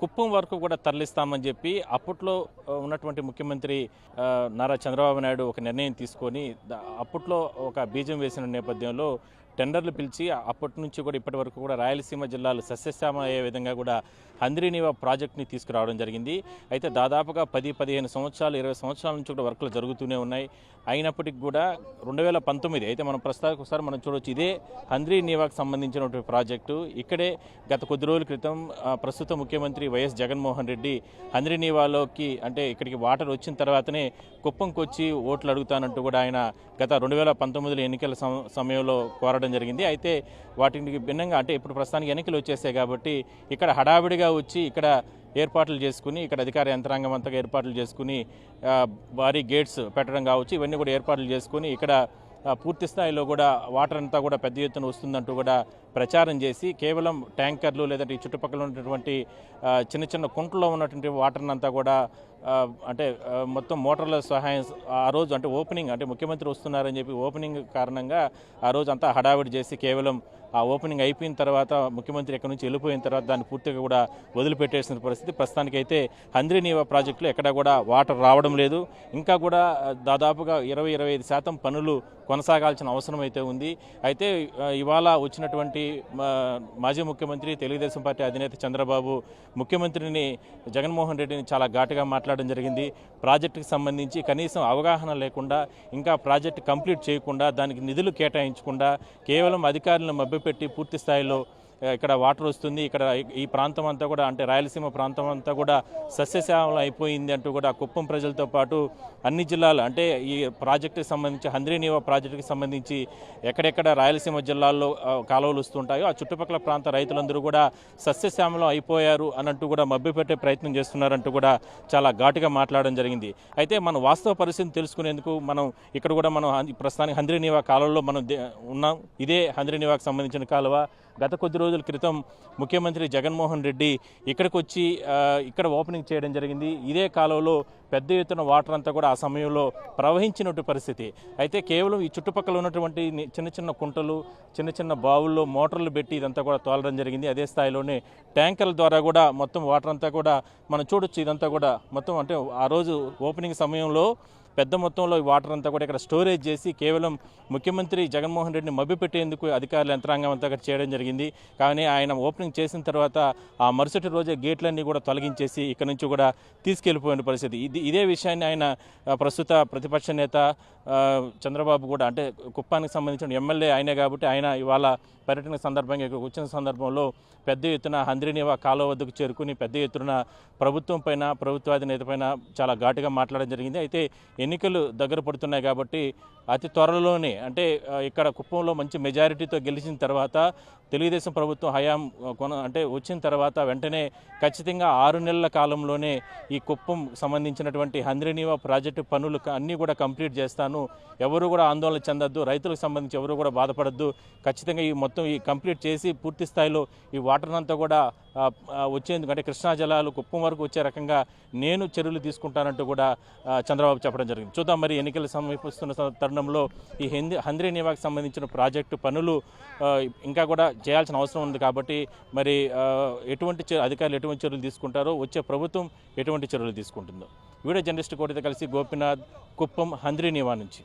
కుప్పం వరకు కూడా తరలిస్తామని చెప్పి అప్పట్లో ఉన్నటువంటి ముఖ్యమంత్రి నారా చంద్రబాబు నాయుడు ఒక నిర్ణయం తీసుకొని అప్పట్లో ఒక బీజం వేసిన నేపథ్యంలో టెండర్లు పిలిచి అప్పటి నుంచి కూడా ఇప్పటి వరకు కూడా రాయలసీమ జిల్లాలు సస్యశ్యామ అయ్యే విధంగా కూడా హంద్రీనివా ప్రాజెక్ట్ని తీసుకురావడం జరిగింది. అయితే దాదాపుగా పది పదిహేను సంవత్సరాలు ఇరవై సంవత్సరాల నుంచి కూడా వర్కులు జరుగుతూనే ఉన్నాయి. అయినప్పటికీ కూడా రెండు వేల పంతొమ్మిది అయితే మనం ప్రస్తుతానికి ఒకసారి మనం చూడొచ్చు ఇదే హంద్రీ నీవాకు సంబంధించినటువంటి ప్రాజెక్టు. ఇక్కడే గత కొద్ది రోజుల క్రితం ప్రస్తుత ముఖ్యమంత్రి వైఎస్ జగన్మోహన్ రెడ్డి హంద్రీ నీవాలోకి అంటే ఇక్కడికి వాటర్ వచ్చిన తర్వాతనే కుప్పంకొచ్చి ఓట్లు అడుగుతానంటూ కూడా ఆయన గత రెండు వేల పంతొమ్మిదిలో ఎన్నికల సమయంలో కోరడం జరిగింది. అయితే వాటికి భిన్నంగా అంటే ఇప్పుడు ప్రస్తుతానికి ఎన్నికలు వచ్చేసాయి కాబట్టి ఇక్కడ హడావిడిగా వచ్చి ఇక్కడ ఏర్పాట్లు చేసుకుని ఇక్కడ అధికార యంత్రాంగం అంతగా ఏర్పాట్లు చేసుకుని భారీ గేట్స్ పెట్టడం కావచ్చు ఇవన్నీ కూడా ఏర్పాట్లు చేసుకుని ఇక్కడ పూర్తి స్థాయిలో కూడా వాటర్ అంతా కూడా పెద్ద ఎత్తున వస్తుందంటూ కూడా ప్రచారం చేసి కేవలం ట్యాంకర్లు లేదంటే ఈ చుట్టుపక్కల ఉన్నటువంటి చిన్న చిన్న కుంటలో ఉన్నటువంటి వాటర్ని అంతా కూడా అంటే మొత్తం మోటార్ల సహాయం ఆ రోజు అంటే ఓపెనింగ్ అంటే ముఖ్యమంత్రి వస్తున్నారని చెప్పి ఓపెనింగ్ కారణంగా ఆ రోజు అంతా హడావిడి చేసి కేవలం ఆ ఓపెనింగ్ అయిపోయిన తర్వాత ముఖ్యమంత్రి ఎక్కడి నుంచి వెళ్ళిపోయిన తర్వాత దాన్ని పూర్తిగా కూడా వదిలిపెట్టేసిన పరిస్థితి. ప్రస్తుతానికైతే హంద్రీనీవా ప్రాజెక్టులో ఎక్కడ కూడా వాటర్ రావడం లేదు. ఇంకా కూడా దాదాపుగా ఇరవై ఇరవై ఐదు శాతం పనులు కొనసాగాల్సిన అవసరం అయితే ఉంది. అయితే ఇవాళ వచ్చినటువంటి మా- మాజీ ముఖ్యమంత్రి తెలుగుదేశం పార్టీ అధినేత చంద్రబాబు ముఖ్యమంత్రిని జగన్మోహన్ రెడ్డిని చాలా ఘాటుగా మాట్లాడడం జరిగింది. ప్రాజెక్టుకి సంబంధించి కనీసం అవగాహన లేకుండా ఇంకా ప్రాజెక్ట్ కంప్లీట్ చేయకుండా దానికి నిధులు కేటాయించకుండా కేవలం అధికారులను పెట్టి పూర్తి స్థాయిలో ఇక్కడ వాటర్ వస్తుంది. ఇక్కడ ఈ- ప్రాంతం అంతా కూడా అంటే రాయలసీమ ప్రాంతం అంతా కూడా సస్యశ్యామలం అయిపోయింది అంటూ కూడా కుప్పం ప్రజలతో పాటు అన్ని జిల్లాలు అంటే ఈ ప్రాజెక్టుకి సంబంధించి హంద్రీనీవా ప్రాజెక్టుకి సంబంధించి ఎక్కడెక్కడ రాయలసీమ జిల్లాల్లో కాలువలు వస్తుంటాయో ఆ చుట్టుపక్కల ప్రాంత రైతులందరూ కూడా సస్యశ్యామలం అయిపోయారు అనంటూ కూడా మభ్యపెట్టే ప్రయత్నం చేస్తున్నారంటూ కూడా చాలా ఘాటుగా మాట్లాడడం జరిగింది. అయితే మన వాస్తవ పరిస్థితిని తెలుసుకునేందుకు మనం ఇక్కడ కూడా మనం ప్రస్తుతానికి హంద్రీనీవా కాలువలో మనం ఉన్నాం. ఇదే హంద్రీనీవాకు సంబంధించిన కాలువ. గత కొద్ది రోజుల క్రితం ముఖ్యమంత్రి జగన్మోహన్ రెడ్డి ఇక్కడికి వచ్చి ఇక్కడ ఓపెనింగ్ చేయడం జరిగింది. ఇదే కాలంలో పెద్ద ఎత్తున వాటర్ అంతా కూడా ఆ సమయంలో ప్రవహించినట్టు పరిస్థితి. అయితే కేవలం ఈ చుట్టుపక్కల ఉన్నటువంటి చిన్న చిన్న కుంటలు చిన్న చిన్న బావుల్లో మోటార్లు పెట్టి ఇదంతా కూడా తోలడం జరిగింది. అదే స్థాయిలోనే ట్యాంకర్ల ద్వారా కూడా మొత్తం వాటర్ అంతా కూడా మనం చూడొచ్చు. ఇదంతా కూడా మొత్తం అంటే ఆ రోజు ఓపెనింగ్ సమయంలో పెద్ద మొత్తంలో ఈ వాటర్ అంతా కూడా ఇక్కడ స్టోరేజ్ చేసి కేవలం ముఖ్యమంత్రి జగన్మోహన్ రెడ్డిని మభ్యపెట్టేందుకు అధికారుల యంత్రాంగం అంతా అక్కడ చేయడం జరిగింది. కానీ ఆయన ఓపెనింగ్ చేసిన తర్వాత ఆ మరుసటి రోజే గేట్లన్నీ కూడా తొలగించేసి ఇక్కడ నుంచి కూడా తీసుకెళ్ళిపోయిన పరిస్థితి. ఇది ఇదే విషయాన్ని ఆయన ప్రస్తుత ప్రతిపక్ష నేత చంద్రబాబు కూడా అంటే కుప్పానికి సంబంధించిన ఎమ్మెల్యే ఆయనే కాబట్టి ఆయన ఇవాళ పర్యటన సందర్భంగా ఇక్కడికి వచ్చిన సందర్భంలో పెద్ద ఎత్తున హంద్రినివా కాలువ వద్దకు చేరుకుని పెద్ద ఎత్తున ప్రభుత్వం పైన ప్రభుత్వాధినేత పైన చాలా ఘాటుగా మాట్లాడడం జరిగింది. అయితే ఎన్నికలు దగ్గర పడుతున్నాయి కాబట్టి అతి త్వరలోనే అంటే ఇక్కడ కుప్పంలో మంచి మెజారిటీతో గెలిచిన తర్వాత తెలుగుదేశం ప్రభుత్వం హయాం కొన అంటే వచ్చిన తర్వాత వెంటనే ఖచ్చితంగా ఆరు నెలల కాలంలోనే ఈ కుప్పం సంబంధించినటువంటి హంద్రీనివా ప్రాజెక్టు పనులు అన్నీ కూడా కంప్లీట్ చేస్తాను. ఎవరు కూడా ఆందోళన చెందొద్దు. రైతులకు సంబంధించి ఎవరు కూడా బాధపడద్దు. ఖచ్చితంగా ఈ మొత్తం ఈ కంప్లీట్ చేసి పూర్తి స్థాయిలో ఈ వాటర్ అంతా కూడా వచ్చేందుకు అంటే కృష్ణా జలాలు కుప్పం వరకు వచ్చే రకంగా నేను చర్యలు తీసుకుంటానంటూ కూడా చంద్రబాబు చెప్పడం జరిగింది. చూద్దాం మరి ఎన్నికలు సమీపిస్తున్న తరుణంలో ఈ హిందీ హంద్రీ నివాకి సంబంధించిన ప్రాజెక్టు పనులు ఇంకా కూడా చేయాల్సిన అవసరం ఉంది కాబట్టి మరి ఎటువంటి అధికారులు ఎటువంటి చర్యలు తీసుకుంటారో వచ్చే ప్రభుత్వం ఎటువంటి చర్యలు తీసుకుంటుందో. వీడియో జర్నలిస్ట్ కోటితో కలిసి గోపినాథ్ కుప్పం హంద్రీ నివా నుంచి.